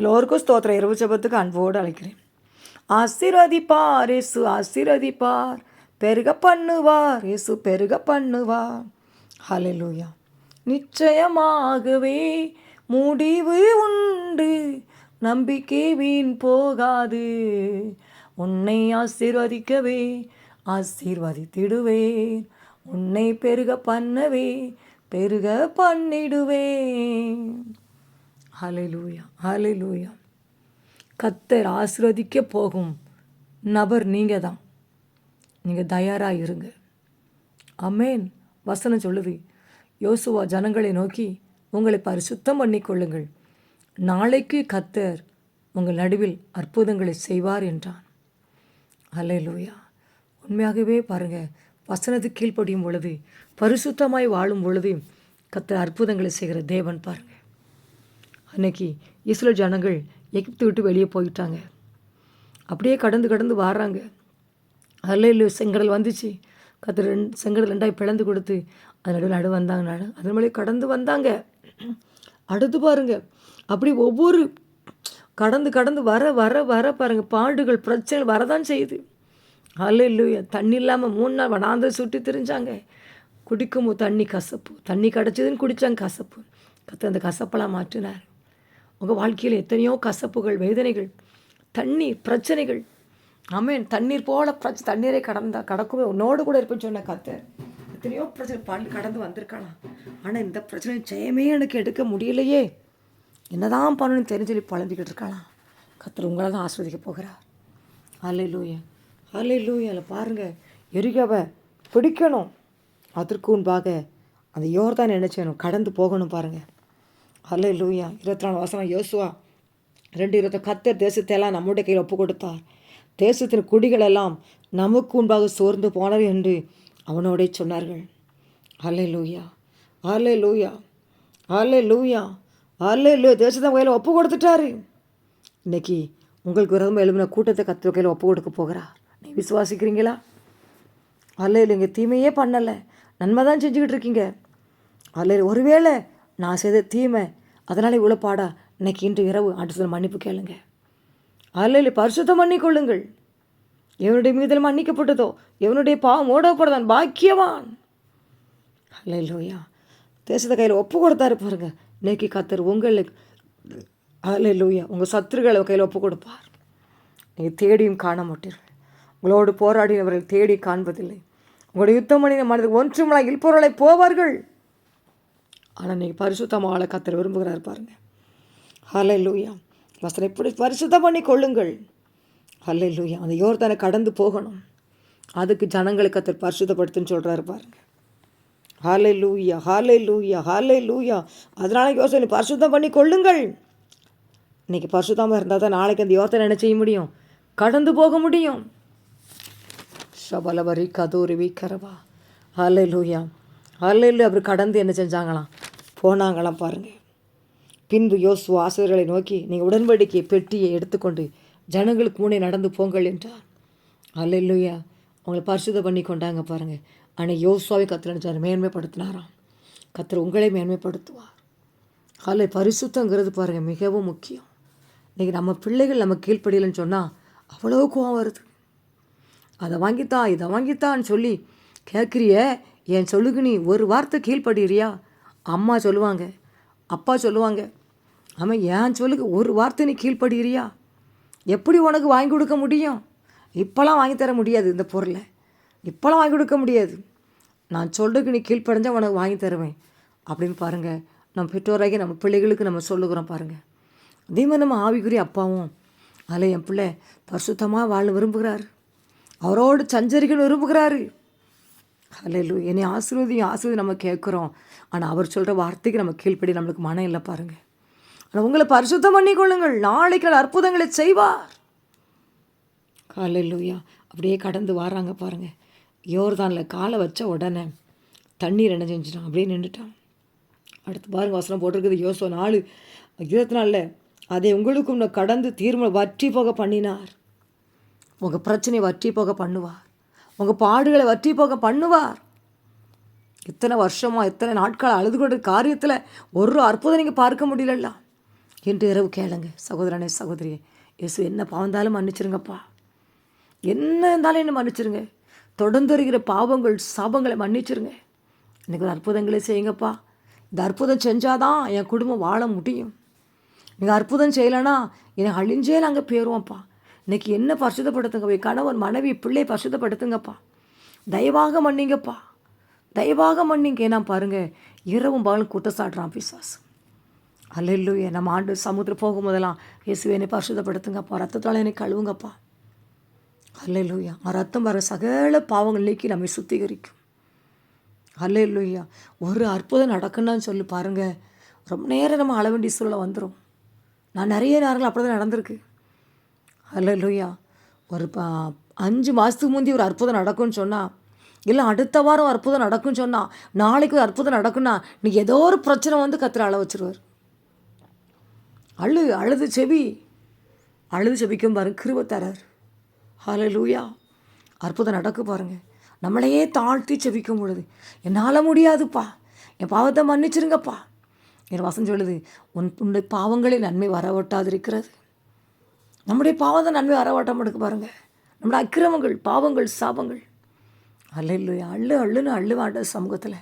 எல்லோருக்கும் ஸ்தோத்திரம். இரவு ஜெபத்துக்கு அன்போடு அழைக்கிறேன். ஆசிரதிப்பார் இயேசு ஆசீர்வதிப்பார். பெருக பண்ணுவார் இயேசு பெருக பண்ணுவார். ஹalleluya. நிச்சயமாகவே முடிவு உண்டு. நம்பிக்கை வீண் போகாது. உன்னை ஆசீர்வதிக்கவே ஆசீர்வதித்திடுவேன். உன்னை பெருக பண்ணவே பெருக பண்ணிடுவேன். ஹalleluya ஹalleluya கத்தர் ஆசிர்வதிக்க போகும் நபர் நீங்கள் தான் நீங்கள் தயாராக இருங்க. அமேன் வசனம் சொல்லுது. யோசுவா ஜனங்களை நோக்கி உங்களை பரிசுத்தம் பண்ணிக்கொள்ளுங்கள் நாளைக்கு கத்தர் உங்கள் நடுவில் அற்புதங்களை செய்வார் என்றான். அல்லேலூயா உண்மையாகவே பாருங்கள் வசனத்துக்கு கீழ்ப்படியும் பொழுது பரிசுத்தமாய் வாழும் பொழுது கத்தர் அற்புதங்களை செய்கிற தேவன் பாருங்கள் அன்னைக்கு இஸ்ரோ ஜனங்கள் எகிப்து விட்டு வெளியே போயிட்டாங்க. அப்படியே கடந்து கடந்து வாடுறாங்க அல்ல செங்கடல் வந்துச்சு. கத்து ரெண்டு செங்கடல் ரெண்டாய் பிளந்து கொடுத்து அது நடுவில் நடு வந்தாங்க. நடு அதன் மேலே கடந்து வந்தாங்க. அடுத்து பாருங்க. அப்படி ஒவ்வொரு கடந்து கடந்து வர வர வர பாருங்கள் பாடுகள் பிரச்சனைகள் வரதான் செய்யுது. அல்ல இல்லையா தண்ணி இல்லாமல் மூணு நாள் வனாந்த சுட்டி திரிஞ்சாங்க. குடிக்கும் போது தண்ணி கசப்பு. தண்ணி கிடச்சதுன்னு குடித்தாங்க கசப்பு. கத்து அந்த கசப்பெல்லாம் மாற்றினார். உங்கள் வாழ்க்கையில் எத்தனையோ கசப்புகள் வேதனைகள் தண்ணீர் பிரச்சனைகள். ஆமேன். தண்ணீர் போல பிரச்சனை தண்ணீரை கடந்தா கடக்குமே. உன்னோடு கூட இருப்பேன்னு சொன்ன கத்தர் எத்தனையோ பிரச்சனை பால் கடந்து வந்திருக்கலாம் ஆனால் இந்த பிரச்சனை ஜெயமே எனக்கு எடுக்க முடியலையே. என்னதான் பண்ணணும்னு தெரிஞ்சு சொல்லி புலம்பிக்கிட்டு இருக்கலாம் கத்தர் உங்களை தான் ஆஸ்வதிக்க போகிறார். அலை லூய அலை லூயால பாருங்கள் எரிகவை பிடிக்கணும். அதற்கு முன்பாக அந்த யோர்தான் என்ன செய்யணும்? கடந்து போகணும் பாருங்கள் அல்ல லூயா இருபத்தி நாலு வருஷம் யோசுவா. ரெண்டு இருபத்தி கத்தர் தேசத்தை எல்லாம் நம்முடைய கையில் ஒப்பு கொடுத்தார் தேசத்தின் குடிகள் எல்லாம் நமக்கு முன்பாக சோர்ந்து போனர் என்று அவனோடே சொன்னார்கள். அல்லே லூயா அல்லே லூயா அல்லே லூயா அல்லே லூ தேசத்தை கையில் ஒப்பு கொடுத்துட்டாரு இன்னைக்கு உங்களுக்கு விரதம் எழுப்பின கூட்டத்தை கத்திர கையில் ஒப்பு கொடுக்க போகிறா நீ விசுவாசிக்கிறீங்களா? அல்ல இல்லைங்க தீமையே பண்ணலை. நன்மை தான் செஞ்சுக்கிட்டு இருக்கீங்க. அல்ல ஒருவேளை நான் செய்த தீமை அதனால் இவ்வளோ பாடா? இன்னைக்கு இன்று இரவு ஆண்டு மன்னிப்பு கேளுங்க. அல்ல பரிசுத்தம் பண்ணிக்கொள்ளுங்கள் எவனுடைய மீதில் மன்னிக்கப்பட்டதோ எவனுடைய பாவம் ஓடப்படுதான் பாக்கியவான். அல்ல இல்லையா தேசத்தை கையில் ஒப்பு கொடுத்தாரு பாருங்க. இன்னைக்கு கத்தர் உங்களுக்கு அல்ல இல்லையா உங்கள் சத்துருகளை கையில் ஒப்பு கொடுப்பார். நீங்கள் தேடியும் காண மாட்டீர்கள் உங்களோடு போராடினவர்கள் தேடி காண்பதில்லை. உங்களுடைய யுத்தம் மனித மனதில் ஒன்றுமலை இல்பொருளை போவார்கள். ஆனால் நீங்கள் பரிசுத்தமாக ஆளை கத்தர் விரும்புகிறார் பாருங்க. ஹலை லூயா வசனம் இப்படி பரிசுத்தம் பண்ணி கொள்ளுங்கள். ஹலை லூயா அந்த யோர்தானை கடந்து போகணும். அதுக்கு ஜனங்களை கத்தர் பரிசுத்தப்படுத்துன்னு சொல்கிறாரு பாருங்க. ஹாலை லூயா ஹாலை லூயா ஹாலை லூயா அதனால யோசனை பரிசுத்தம் பண்ணி கொள்ளுங்கள். இன்னைக்கு பரிசுத்தமாக இருந்தால் தான் நாளைக்கு அந்த யோசனை என்ன செய்ய முடியும்? கடந்து போக முடியும். சபலவரி கதூரி கரவா ஹாலை லூயா ஹாலையில் அப்படி கடந்து என்ன செஞ்சாங்களாம்? போனாங்களாம் பாருங்கள் பின்பு யோசு ஆசிரியர்களை நோக்கி நீங்கள் உடன்படிக்கை பெட்டியை எடுத்துக்கொண்டு ஜனங்களுக்கு முன்னே நடந்து போங்கள் என்றார். அல்ல இல்லையா உங்களை பரிசுத்தம் பண்ணி கொண்டாங்க பாருங்கள் ஆனால் யோசுவாவை கத்திர நினைச்சார் மேன்மைப்படுத்தினாராம். கத்திர உங்களை மேன்மைப்படுத்துவார். அல்ல பரிசுத்தங்கிறது பாருங்கள் மிகவும் முக்கியம். இன்றைக்கி நம்ம பிள்ளைகள் நம்ம கீழ்ப்படியலைன்னு சொன்னால் அவ்வளோ கோவம் வருது. அதை வாங்கித்தா இதை வாங்கித்தான்னு சொல்லி கேட்குறிய என் சொல்லுக்கு நீ ஒரு வார்த்தை கீழ்ப்படுறியா அம்மா சொல்லுவாங்க அப்பா சொல்லுவாங்க ஆமாம் ஏன் சொல்லுக்கு ஒரு வார்த்தை நீ கீழ்ப்படுகிறியா? எப்படி உனக்கு வாங்கி கொடுக்க முடியும்? இப்போலாம் வாங்கி தர முடியாது இந்த பொருளை. இப்போலாம் வாங்கி கொடுக்க முடியாது. நான் சொல்கிறதுக்கு நீ கீழ்ப்படைஞ்சால் உனக்கு வாங்கி தருவேன். அப்படின்னு பாருங்கள் நம்ம பெற்றோராகி நம்ம பிள்ளைகளுக்கு நம்ம சொல்லுகிறோம் பாருங்கள் அதே மாதிரி நம்ம ஆவிக்குரிய அப்பாவும் அதில் என் பிள்ளை பரிசுத்தமாக வாழ விரும்புகிறார். அவரோடு சஞ்சரிக்கணும் விரும்புகிறாரு. அல்ல என்னை ஆசீர்வதி ஆசீர்வதி நம்ம கேட்குறோம். ஆனால் அவர் சொல்கிற வார்த்தைக்கு நம்ம கீழ்ப்படி நம்மளுக்கு மனம் இல்லை பாருங்கள் ஆனால் உங்களை பரிசுத்தம் பண்ணிக்கொள்ளுங்கள். நாளைக்கு அற்புதங்களை செய்வார். காலையிலூயா அப்படியே கடந்து வராங்க பாருங்கள் யோர்தானில் காலை வச்ச உடனே தண்ணீர் என்ன செஞ்சிட்டான்? அப்படியே நின்றுட்டான் அடுத்து பாருங்க வசனம் போட்டிருக்குது. யோசோ நாலு இருபத்தி நாலில் அதை உங்களுக்கும் கடந்து தீர்மானம் வற்றி போக பண்ணினார். உங்கள் பிரச்சனையை வற்றி போக பண்ணுவார். உங்கள் பாடுகளை வற்றி போக பண்ணுவார். இத்தனை வருஷமாக இத்தனை நாட்கள் அழுது கொண்ட காரியத்தில் ஒரு அற்புதம் நீங்கள் பார்க்க முடியலல்ல. இன்று இரவு கேளுங்க சகோதரனே சகோதரியே. இயேசு என்ன பாவந்தாலும் மன்னிச்சிருங்கப்பா. என்ன இருந்தாலும் என்ன மன்னிச்சிருங்க. தொடர்ந்து வருகிற பாவங்கள் சாபங்களை மன்னிச்சிருங்க. எனக்கு ஒரு அற்புதங்களை செய்யுங்கப்பா. இந்த அற்புதம் செஞ்சாதான் என் குடும்பம் வாழ முடியும். நீங்கள் அற்புதம் செய்யலைன்னா என்னை அழிஞ்சே நாங்கள் போயிடுவோம்ப்பா இன்னைக்கு என்ன பரிசுத்தப்படுத்துங்க? கணவன் மனைவி பிள்ளை பரிசுத்தப்படுத்துங்கப்பா. தயவாக மன்னிங்கப்பா. தயவாக மன்னிங்க ஏன்னா பாருங்கள் இரவும் பகலும் குற்றச்சாட்டுறான் பிசாசம் அல்லையே நம்ம ஆண்டு சமுத்திரம் போகும்போதெல்லாம் இயேசுவை என்னை பரிசுத்தப்படுத்துங்கப்பா ரத்தத்தால் என்னை கழுவுங்கப்பா. அல்லையா ஆ ரத்தம் வர சகல பாவங்கள் நீக்கி நம்மை சுத்திகரிக்கும். அல்லையா ஒரு அற்புதம் நடக்குன்னு சொல்லி பாருங்கள் ரொம்ப நேரம் நம்ம அளவண்டி சூழலை வந்துடும் நான் நிறைய நேரங்கள் அப்படி தான் நடந்திருக்கு. அல்லையா ஒரு பா அஞ்சு மாதத்துக்கு முந்தி ஒரு அற்புதம் நடக்கும்னு சொன்னால் இல்லை அடுத்த வாரம் அற்புதம் நடக்கும்னு சொன்னால் நாளைக்கு ஒரு அற்புதம் நடக்கும்னா நீ ஏதோ ஒரு பிரச்சனை வந்து கத்திர அள வச்சுருவார். அழு அழுது செவி. அழுது செபிக்கும் பாருங்க கிருப தரார். ஹலோ லூயா அற்புதம் நடக்கு பாருங்க. நம்மளையே தாழ்த்தி செவிக்கும் பொழுது என்னால் முடியாதுப்பா. என் பாவத்தை மன்னிச்சிருங்கப்பா. என் வசம் சொல்லுது உன் உன்னுடைய பாவங்களில் நன்மை வரவட்டாதிருக்கிறது. நம்முடைய பாவத்தை நன்மை வரவட்டம் எடுக்க பாருங்கள் நம்முடைய அக்கிரமங்கள் பாவங்கள் சாபங்கள் அல்ல இல்லையா அள்ளு அள்ளுன்னு அள்ளுவாண்ட சமூகத்தில்.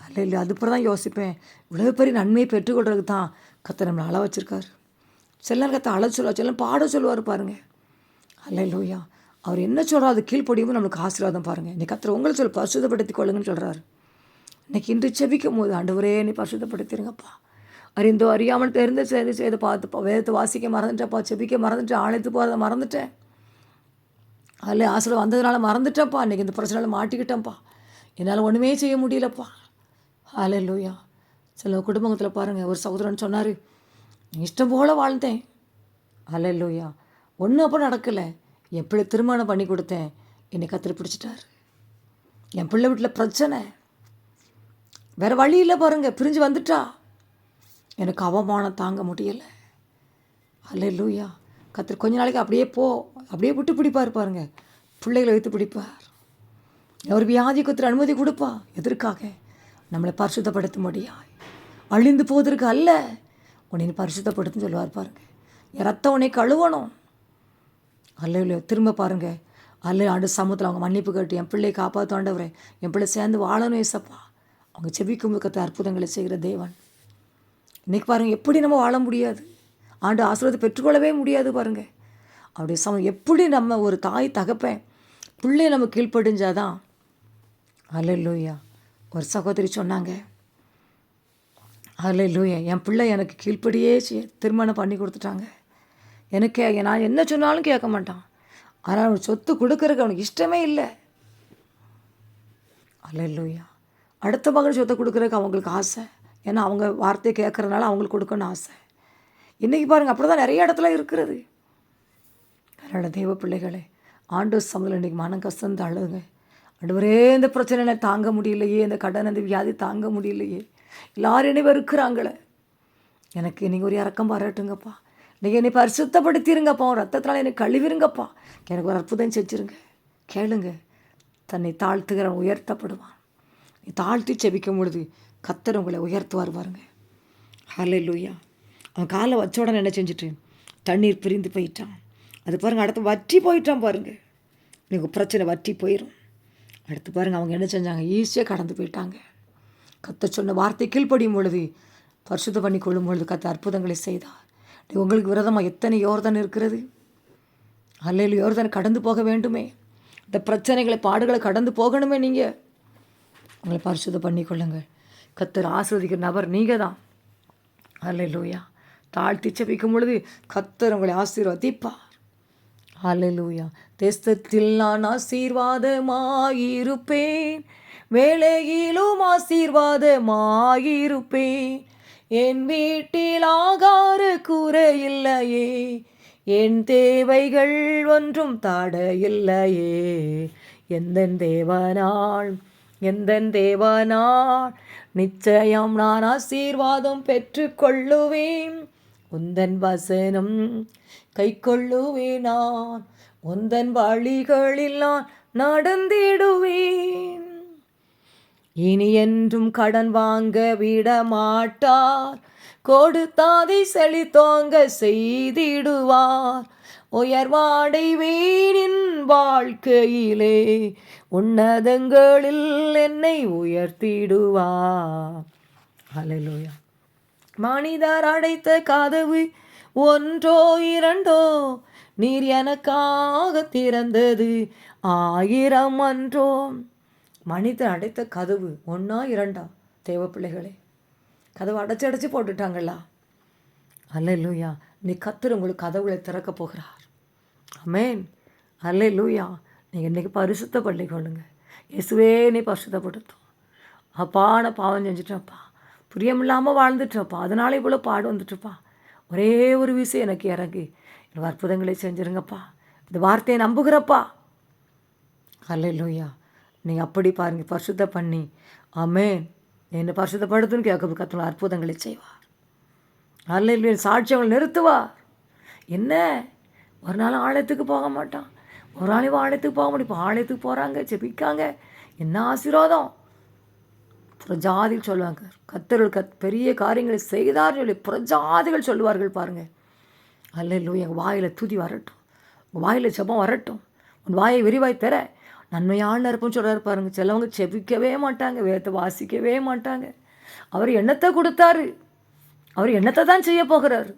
அல்ல இல்லை அதுப்புறம் தான் யோசிப்பேன். இவ்வளோ பெரிய நன்மையை பெற்றுக்கொள்றதுக்கு தான் கத்தை நம்மளை அள வச்சுருக்காரு. சில நேரம் கத்தை அழ சொல்லுவார். சில பாட சொல்லுவார் பாருங்கள் அல்ல இல்லையா அவர் என்ன சொல்கிறார் அது கீழ்ப்படியும் நம்மளுக்கு ஆசீர்வாதம் பாருங்கள் இன்னைக்கு கத்திர உங்களை சொல்லி பரிசுதப்படுத்தி கொள்ளுங்கன்னு சொல்கிறாரு இன்னைக்கு இன்று செபிக்கும் போது ஆண்டவரே நீ பரிசுதப்படுத்திடுங்கப்பா அறிந்தோ அறியாமல் தெரிந்து செய்து செய்து பார்த்து வேதத்தை வாசிக்க மறந்துட்டேன்ப்பா செபிக்க மறந்துட்டேன் ஆலயத்து போகிறத மறந்துட்டேன். அதில் ஆசிரியர் வந்ததுனால மறந்துட்டேன்ப்பா. இன்றைக்கி இந்த பிரச்சனையில் மாட்டிக்கிட்டேன்ப்பா. என்னால் ஒன்றுமே செய்ய முடியலப்பா. ஹாலே லூயா சில குடும்பத்தில் பாருங்கள் ஒரு சகோதரன் சொன்னார் இஷ்டம் போல் வாழ்ந்தேன். ஹலே லூயா ஒன்றும் அப்போ நடக்கலை. என் பிள்ளை திருமணம் பண்ணி கொடுத்தேன். என்னை கத்திரி பிடிச்சிட்டார். என் பிள்ளை வீட்டில் பிரச்சனை. வேறு வழி இல்லை பாருங்கள் பிரிஞ்சு வந்துட்டா. எனக்கு அவமானம் தாங்க முடியலை. அல்ல லூயா கத்திர கொஞ்ச நாளைக்கு அப்படியே போ. அப்படியே விட்டு பிடிப்பார் பாருங்க. பிள்ளைகளை வைத்து பிடிப்பார். அவர் வியாதி கத்திர அனுமதி கொடுப்பா. எதற்காக? நம்மளை பரிசுத்தப்படுத்த முடியாய் அழிந்து போவதற்கு அல்ல. உன்னை பரிசுத்தப்படுத்துன்னு சொல்லுவார் பாருங்க. என் ரத்தம் உன்னை கழுவணும். அல்ல இல்லையோ திரும்ப பாருங்கள் அல்ல ஆண்டு சமூகத்தில் அவங்க மன்னிப்பு கேட்டு என் பிள்ளையை காப்பாற்றாண்டவரே என் பிள்ளை சேர்ந்து வாழணும் ஏசப்பா. அவங்க செபிக்கும் கத்த அற்புதங்களை செய்கிற தேவன். இன்றைக்கி பாருங்கள் எப்படி நம்ம வாழ முடியாது? ஆண்டு ஆசிரியத்தை பெற்றுக்கொள்ளவே முடியாது பாருங்கள் அப்படி சம எப்படி நம்ம ஒரு தாய் தகப்பேன் பிள்ளைய நம்ம கீழ்ப்படிஞ்சாதான்? அல்ல ஒரு சகோதரி சொன்னாங்க. அல்ல லூயா என் பிள்ளை எனக்கு கீழ்ப்படியே திருமணம் பண்ணி கொடுத்துட்டாங்க. எனக்கு நான் என்ன சொன்னாலும் கேட்க மாட்டான். ஆனால் அவனுக்கு சொத்து கொடுக்கறதுக்கு அவனுக்கு இஷ்டமே இல்லை. அல்ல லூயா அடுத்த மகன் சொத்தை கொடுக்குறதுக்கு அவங்களுக்கு ஆசை. ஏன்னா அவங்க வார்த்தையை கேட்குறதுனால அவங்களுக்கு கொடுக்கணும்னு ஆசை. இன்றைக்கி பாருங்கள் அப்படி தான் நிறைய இடத்துல இருக்கிறது. அதனால் தெய்வ பிள்ளைகளே ஆண்டு சமையல் இன்றைக்கி மனம் கஷ்டம் அழுதுங்க அடுவரே இந்த பிரச்சனை தாங்க முடியலையே இந்த கடன் அந்த வியாதி தாங்க முடியலையே. எல்லாரும் என்னை வெறுக்கிறாங்களே. எனக்கு நீங்கள் ஒரு இறக்கம் பாராட்டுங்கப்பா. நீங்கள் என்னை பரிசுத்தப்படுத்திடுங்கப்பா ரத்தத்தினால் என்னை கழுவிருங்கப்பா. எனக்கு ஒரு அற்புதம் செஞ்சுருங்க. கேளுங்க. தன்னை தாழ்த்துகிறவன் உயர்த்தப்படுவான். நீ தாழ்த்தி செபிக்கும் பொழுது கத்தர் உங்களை உயர்த்துவார் பாருங்க. ஹலே லூயா அவன் காலை வச்ச உடனே என்ன செஞ்சுட்டு? தண்ணீர் பிரிந்து போயிட்டான். அது பாருங்கள் அடுத்து வற்றி போயிட்டான் பாருங்கள் நீங்கள் பிரச்சனை வற்றி போயிடும் அடுத்து பாருங்கள் அவங்க என்ன செஞ்சாங்க? ஈஸியாக கடந்து போயிட்டாங்க. கத்த சொன்ன வார்த்தை கீழ்ப்படியும் பொழுது பரிசுத்தம் பண்ணி கொள்ளும் பொழுது கத்த அற்புதங்களை செய்தார். உங்களுக்கு விரதமாக எத்தனை யோர்தன் இருக்கிறது? அல்லையில் யோர்தன் கடந்து போக வேண்டுமே. இந்த பிரச்சனைகளை பாடுகளை கடந்து போகணுமே நீங்கள் உங்களை பரிசுத்தம் பண்ணி கொள்ளுங்கள். கத்தர் ஆஸ்வதிக்கிற நபர் நீங்கள் தான் அல்ல லூயா தாழ்த்தி செபிக்கும் பொழுது கத்தர் உங்களை ஆசீர்வதிப்பார். அலலூயா தேசத்தில் நான் ஆசீர்வாதமாயிருப்பேன். வேலையிலும் ஆசீர்வாதமாயிருப்பேன். என் வீட்டில் ஆகார இல்லையே என் தேவைகள் ஒன்றும் தடையில்லையே. எந்த தேவனாள் எந்த தேவனாள் நிச்சயம் நான் ஆசீர்வாதம் பெற்றுக்கொள்ளுவேன். உந்தன் வசனம் கை கொள்ளுவேனான் உந்தன் வழிகளில் நான் நடந்திடுவேன். இனி என்றும் கடன் வாங்க விட மாட்டார் கொடுத்தாதை செழித்தோங்க செய்திடுவார். உயர்வாடை வீணின் வாழ்க்கையிலே உன்னதங்களில் என்னை உயர்த்திடுவார். அலலோயா மனிதர் அடைத்த கதவு ஒன்றோ இரண்டோ நீர் எனக்காக திறந்தது. ஆயிரம் அன்றோ. மனிதர் அடைத்த கதவு ஒன்றா இரண்டா? தேவ பிள்ளைகளே கதவு அடைச்சி அடைச்சி போட்டுட்டாங்களா? அல்லேலூயா நீ கத்தர் உங்களுக்கு கதவுகளை திறக்க போகிறார். அமேன் அல்லேலூயா நீங்கள் இன்றைக்கி பரிசுத்த பள்ளி கொள்ளுங்க இயேசுவே நீ பரிசுத்தப்படுத்தும். அப்பா நான் பாவம் செஞ்சிட்டேன்ப்பா பிரியமில்லாமல் வாழ்ந்துட்டப்பா அதனால இவ்வளோ பாடு வந்துட்டுப்பா ஒரே ஒரு விஷயம் எனக்கு இறங்கி. எனக்கு அற்புதங்களை செஞ்சுருங்கப்பா. இந்த வார்த்தையை நம்புகிறப்பா. அல்லேலூயா நீங்கள் அப்படி பாருங்க பரிசுத்த பண்ணி ஆமென். என்னை பரிசுத்தப்படுத்துன்னு கேட்க கத்தோட அற்புதங்களை செய்வார். அல்ல சாட்சியங்களை நிறுத்துவார். என்ன? ஒரு நாள் ஆலயத்துக்கு போக மாட்டான். ஒரு நாள் ஆலயத்துக்கு போக முடியும். இப்போ ஆலயத்துக்கு போகிறாங்க ஜெபிக்காங்க. என்ன ஆசீர்வாதம்? புறஜாதிகள் சொல்லுவாங்க. கத்தர்கள் கத் பெரிய காரியங்களை செய்தார் சொல்லி புறஜாதிகள் சொல்லுவார்கள் பாருங்கள் அல்ல எங்கள் வாயில் தூதி வரட்டும். உங்கள் வாயில் செபம் வரட்டும். உன் வாயை விரிவாய் தர நன்மையான இருப்பும் சொல்கிறாரு பாருங்கள் சிலவங்க செபிக்கவே மாட்டாங்க. வேத்தை வாசிக்கவே மாட்டாங்க. அவர் எண்ணத்தை கொடுத்தாரு. அவர் எண்ணத்தை தான் செய்ய போகிறாரு.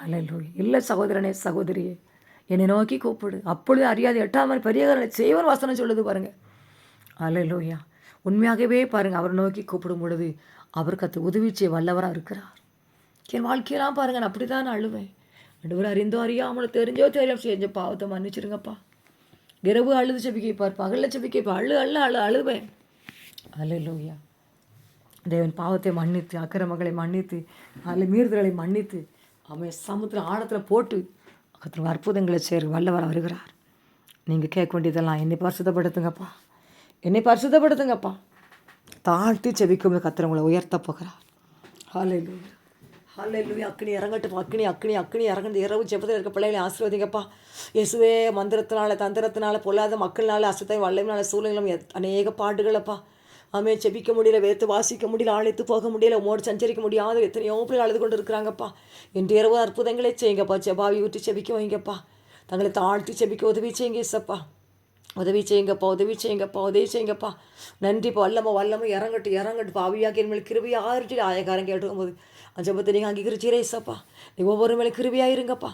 அல்ல இல்லை சகோதரனே சகோதரியே என்னை நோக்கி கூப்பிடு. அப்பொழுது அறியாது எட்டாம் மாதிரி பெரியவர்களை செய்வன் வசனம் சொல்லுது பாருங்க. அல்லையா உண்மையாகவே பாருங்கள் அவரை நோக்கி கூப்பிடும் பொழுது அவருக்கு அது உதவி செய்ய வல்லவராக இருக்கிறார். என் வாழ்க்கையெல்லாம் பாருங்க நான் அப்படி தான் நான் அழுவேன். அழுவர் அறிந்தோ அறியாமலோ தெரிஞ்சோ தெரியாம செஞ்ச பாவத்தை மன்னிச்சிருங்கப்பா. இரவு அழுது செபிக்கைப்பார் பகலில் செபிக்கைப்பா அழு அழு அழு அழுவேன். அல்லையா தேவன் பாவத்தை மன்னித்து அக்கிரமங்களை மன்னித்து அதில் மீறுதல்களை மன்னித்து அவன் சமுத்திர ஆழத்தில் போட்டு கத்திர அற்புதங்களை சேர் வல்லவர் வருகிறார். நீங்கள் கேட்க வேண்டியதெல்லாம் என்னை பரிசுத்தப்படுத்துங்கப்பா. என்னை பரிசுத்தப்படுத்துங்கப்பா. தாழ்த்தி செபிக்கும் கத்திர உங்களை உயர்த்த போகிறார். ஹalleluya. ஹalleluya. அக்னி இறங்கட்டும் அக்னி அக்னி அக்னி இறங்கட்டு இரவு ஜெபத்தில் இருக்க பிள்ளைகளை ஆசீர்வதிங்கப்பா. இயேசுவே மந்திரத்தினால தந்திரத்தினால பொல்லாத மக்கள்னால அசத்தை வல்லமைனால சூழ்நிலும் அநேக பாடுகளப்பா. ஆமே செபிக்க முடியல வேத்து வாசிக்க முடியல ஆழைத்து போக முடியல உமோடு சஞ்சரிக்க முடியாத எத்தனையோ பேர் அழுது கொண்டு இருக்கிறாங்க இன்று இரவு அற்புதங்களே செய்யுங்கப்பா. செபாவி ஊற்றி செபிக்க வைங்கப்பா. தங்களை தாழ்த்தி செபிக்க உதவி செய்யுங்க இசப்பா உதவி செய்யுங்கப்பா உதவி செய்யுங்கப்பா உதவி செய்யுங்கப்பா. நன்றிப்பா வல்லமோ வல்லம. இறங்கட்டு இறங்கட்டு அவியாக்கி என் மேல் கிருபியா ஆறுட்டு ஆயக்காரன் கேட்டுக்கும்போது ஜபத்தை நீங்கள் அங்கீகரிச்சீரே இசப்பா நீ ஒவ்வொரு மேலே கிருபியாக இருங்கப்பா.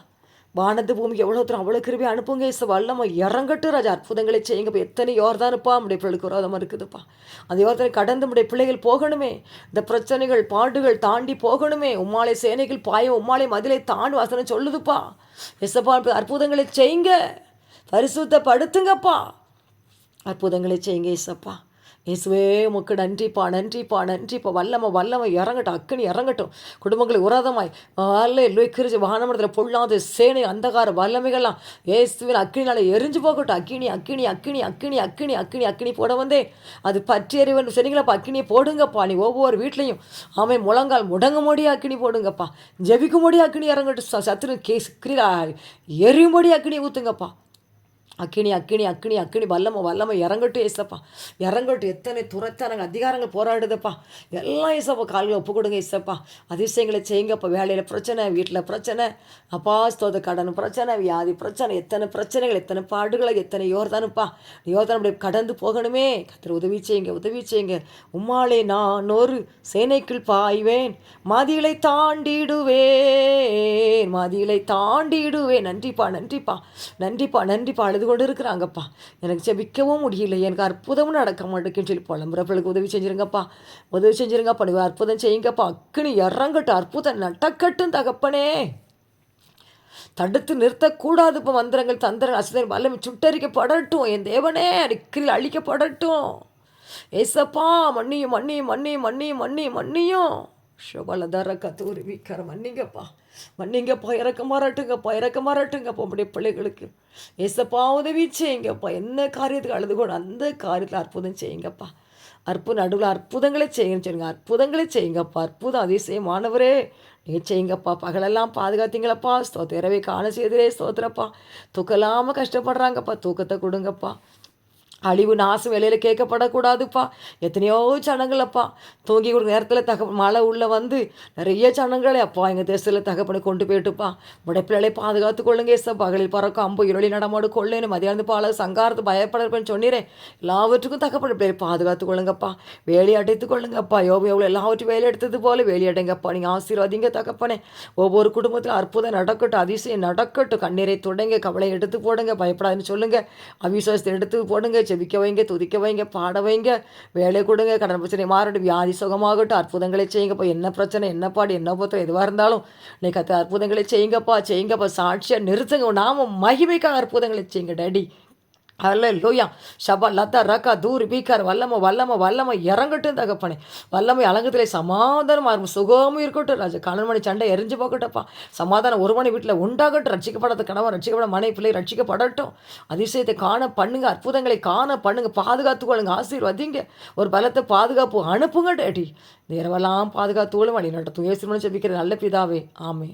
வானத்து பூமிக்கு எவ்வளோ தூரம் அவ்வளோ கிருபி அனுப்புங்க இச வல்லமோ இறங்கட்டு ராஜா. அற்புதங்களை செய்யுங்கப்பா. எத்தனை யோர்தானுப்பா நம்முடைய பிள்ளைக்கு விரோதமாக இருக்குதுப்பா. அந்த யோர்தனை கடந்து நம்முடைய பிள்ளைகள் போகணுமே. இந்த பிரச்சனைகள் பாடுகள் தாண்டி போகணுமே. உம்மாலை சேனைகள் பாயம் உம்மாலை மதிலை தாண்டு வசனம் சொல்லுதுப்பா. எசப்பா அற்புதங்களை செய்யுங்க. பரிசுத்தப்படுத்துங்கப்பா. அற்புதங்களை செய்யுங்க ஏசப்பா. இயேசுவே உமக்கு நன்றிப்பா நன்றிப்பா நன்றிப்பா. வல்லமை வல்லமை. இறங்கட்டும் அக்கனி இறங்கட்டும். குடும்பங்களை உரதமாய். அல்ல இல்லை கிரிச்சு வானமரத்தில் பொல்லாத சேனை அந்தகார வல்லமைகள்லாம் இயேசுவின் அக்கினினால எரிஞ்சு போகட்டும். அக்கினி அக்கினி அக்கினி அக்கினி அக்கினி அக்கினி அக்கினி போட வந்தே அது பற்றி எறிவன் சொன்னீங்களப்பா. அக்கினியை போடுங்கப்பா. நீ ஒவ்வொரு வீட்லையும் அவன் முழங்கால் முடங்க முடிய அக்கினி போடுங்கப்பா. ஜெபிக்க முடிய அக்கினி இறங்கட்டும். சத்துரு கேஸ் கிரியா எரியும்படி அக்கினி ஊற்றுங்கப்பா அக்கினி அக்கினி அக்கினி அக்கினி வல்லம வல்லம இறங்கட்டும் ஏசப்பா. இறங்கட்டும். எத்தனை துரத்தானங்க அதிகாரங்கள் போராடுதப்பா. எல்லாம் ஏசப்பா கால்களை ஒப்பு கொடுங்க ஏசப்பா. அதிசயங்களை செய்யுங்கப்பா. வேலையில் பிரச்சனை வீட்டில் பிரச்சனை அப்பா ஸ்தோத கடன் பிரச்சனை வியாதி பிரச்சனை எத்தனை பிரச்சனைகள் எத்தனை பாடுகளை எத்தனை யோர்தானுப்பா. யோர்தான் அப்படி கடந்து போகணுமே. கத்திர உதவி செய்யுங்க உதவி செய்யுங்க. உம்மாலே நான் ஒரு சேனைக்குள் பாய்வேன். மதிகளை தாண்டிடுவேன். மதிகளை தாண்டிடுவேன். நன்றிப்பா நன்றிப்பா. நன்றிப்பா நன்றிப்பா. அழுது கொண்டு இருக்கிறாங்கப்பா எனக்கு ஜெபிக்கவும் முடியல. எனக்கு அற்புதமும் நடக்க மாட்டேங்குன்னு சொல்லி புலம்புறப்பிள்ளைக்கு உதவி செஞ்சிருங்கப்பா. உதவி செஞ்சிருங்கப்பா. நீ அற்புதம் செய்யுங்கப்பா. அக்குனி இறங்கட்டும். அற்புதம் நடக்கட்டும் தகப்பனே. தடுத்து நிறுத்தக்கூடாது இப்போ மந்திரங்கள் தந்திரங்கள் அசுதன் வல்லமை சுட்டரிக்கப்படட்டும். என் தேவனே அடிக்கடி அழிக்கப்படட்டும். ஏசப்பா மன்னியும் மன்னியும் மன்னியும் மன்னியும் மன்னியும். மன்னியும் சுபலதர கத்தூரி விக்கர மன்னிங்கப்பா. மன்னிங்கப்பா இறக்க மாறட்டுங்கப்பா இறக்க மாறட்டுங்கப்பா உங்களுடைய பிள்ளைகளுக்கு. ஏசப்பா உதவி செய்யுங்கப்பா. என்ன காரியத்துக்கு அழுது கூட அந்த காரியத்தில் அற்புதம் செய்யுங்கப்பா. அற்புதம் நடுவில் அற்புதங்களை செய்யுங்கன்னு சொல்லுங்க. அற்புதங்களை செய்யுங்கப்பா. அற்புதம் அதிசயமானவரே. நீங்கள் செய்யுங்கப்பா. பகலெல்லாம் பாதுகாத்தீங்களப்பா. ஸ்தோத்திரவை காண செய்தரே ஸ்தோத்திரப்பா. தூக்கலாமல் கஷ்டப்படுறாங்கப்பா. தூக்கத்தை கொடுங்கப்பா. அழிவு நாசம் வேலையில் கேட்கப்படக்கூடாதுப்பா. எத்தனையோ ஜனங்களப்பா தூங்கி கொடுக்குற நேரத்தில் தக மழை உள்ளே வந்து நிறைய ஜனங்களே அப்பா எங்கள் தேசத்தில் தகப்பனை கொண்டு போயிட்டுப்பா. உடைப்பிள்ளைகளை பாதுகாத்து கொள்ளுங்க ஏச பகலில் பறக்கும் அம்பு இருளி நடமாடு கொள்ளேன்னு மதியானது பால சங்காரத்து பயப்படப்பேன்னு சொன்னீரேன் எல்லாவற்றுக்கும் தகப்பன பிள்ளைகளை பாதுகாத்து கொள்ளுங்கப்பா. வேலி அடைத்து கொள்ளுங்கப்பா. யோபு எவ்வளோ எல்லாவற்றையும் வேலை எடுத்தது போல வேலி அடைங்கப்பா. நீங்கள் ஆசீர்வாதிங்க தகப்பனே. ஒவ்வொரு குடும்பத்தில் அற்புதம் நடக்கட்டும் அதிசயம் நடக்கட்டும். கண்ணீரை தொடங்க கவலை எடுத்து போடுங்க பயப்படாதுன்னு சொல்லுங்கள் அவிசுவாசத்தை எடுத்து போடுங்க ஜெபிக்க வைங்க துதிக்க வைங்க பாட வைங்க. வேலை கொடுங்க கடன் பிரச்சனை மாறட்டும். வியாதி சுகமாகட்டும். அற்புதங்களை செய்யுங்கப்பா. என்ன பிரச்சனை என்ன பாடு என்ன பத்திரம் எதுவாக இருந்தாலும் நீ கற்று அற்புதங்களை செய்யுங்கப்பா. செய்யுங்கப்பா. சாட்சியாக நிறுத்துங்க. நாம மகிமைக்காக அற்புதங்களை செய்யுங்க டேடி. அல்ல லோயா ஷபா லத்தா ரக்கா தூர் பீக்கார் வல்லம வல்லம வல்லம இறங்கட்டும் தகப்பனே வல்லமை அலங்கத்திலே சமாதானமாக இருக்கும் சுகமும் இருக்கட்டும் ராஜா கணவன் சண்டை எரிஞ்சு போகட்டப்பா சமாதானம் ஒரு மணி வீட்டில் உண்டாகட்டும் ரட்சிக்கப்படாத கணவன் ரட்சிக்கப்பட மனை பிள்ளை ரட்சிக்கப்படட்டும் அதிசயத்தை காண பண்ணுங்க அற்புதங்களை காண பண்ணுங்க பாதுகாத்துக்கொள்ளுங்க ஆசீர்வதிங்க ஒரு பலத்தை பாதுகாப்பு அனுப்புங்க டேடி நேரமெல்லாம் பாதுகாத்துக்கொள்ளும் வழி நடத்தும் ஏசுமனு ஜெபிக்கிற நல்ல பிதாவே ஆமே